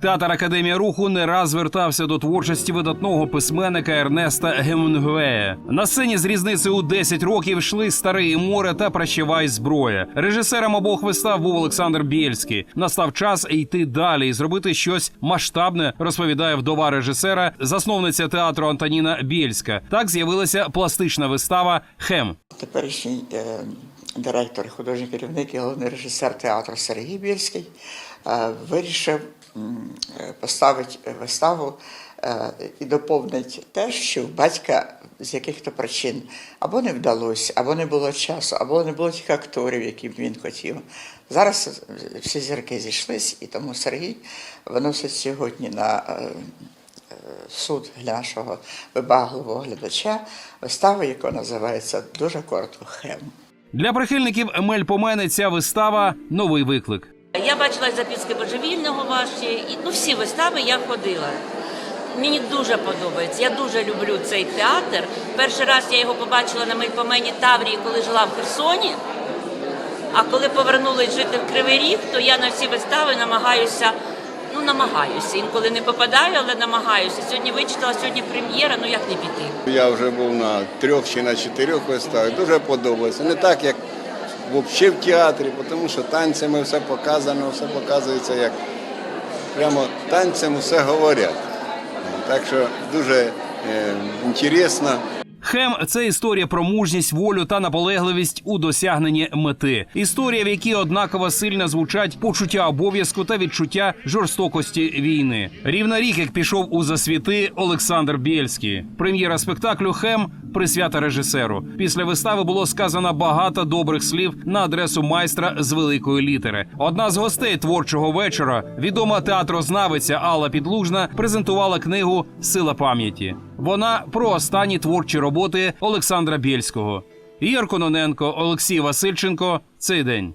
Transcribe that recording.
Театр Академія руху не раз звертався до творчості видатного письменника Ернеста Гемінгвея. На сцені з різницею у 10 років йшли старий море та прощавай зброя. Режисером обох вистав був Олександр Бєльський. Настав час йти далі і зробити щось масштабне, розповідає вдова режисера, засновниця театру Антоніна Бєльська. Так з'явилася пластична вистава Хем. Теперішній е, директор, художній керівник і головний режисер театру Сергій Більський е, вирішив е, поставити виставу е, і доповнити те, що батька з яких-то причин або не вдалося, або не було часу, або не було тих акторів, які б він хотів. Зараз всі зірки зійшлись, і тому Сергій виносить сьогодні на суд для нашого вибагливого глядача виставу, яка називається дуже коротко Хем. Для прихильників Мельпомени ця вистава новий виклик. Я бачила записки божевільного ваші, і ну всі вистави я ходила. Мені дуже подобається. Я дуже люблю цей театр. Перший раз я його побачила на Мельпомені Таврії, коли жила в Херсоні. А коли повернулась жити в Кривий Ріг, то я на всі вистави намагаюся. Ну, намагаюся. Інколи не попадаю, але намагаюся. Сьогодні вичитала, сьогодні прем'єра, ну як не піти. Я вже був на трьох чи на чотирьох виставах. Дуже подобається. Не так, як взагалі в театрі, тому що танцями все показано, все показується як прямо танцем все говорять. Так що дуже е. Хем це історія про мужність, волю та наполегливість у досягненні мети. Історія, в якій однаково сильно звучать почуття обов'язку та відчуття жорстокості війни. Рівна рік, як пішов у засвіти Олександр Бєльський. Прем'єра спектаклю Хем присвята режисеру. Після вистави було сказано багато добрих слів на адресу майстра з великої літери. Одна з гостей творчого вечора, відома театрознавиця Алла Підлужна, презентувала книгу Сила пам'яті. Вона про останні творчі роботи Олександра Бєльського. Ігор Кононенко, Олексій Васильченко. Цей день.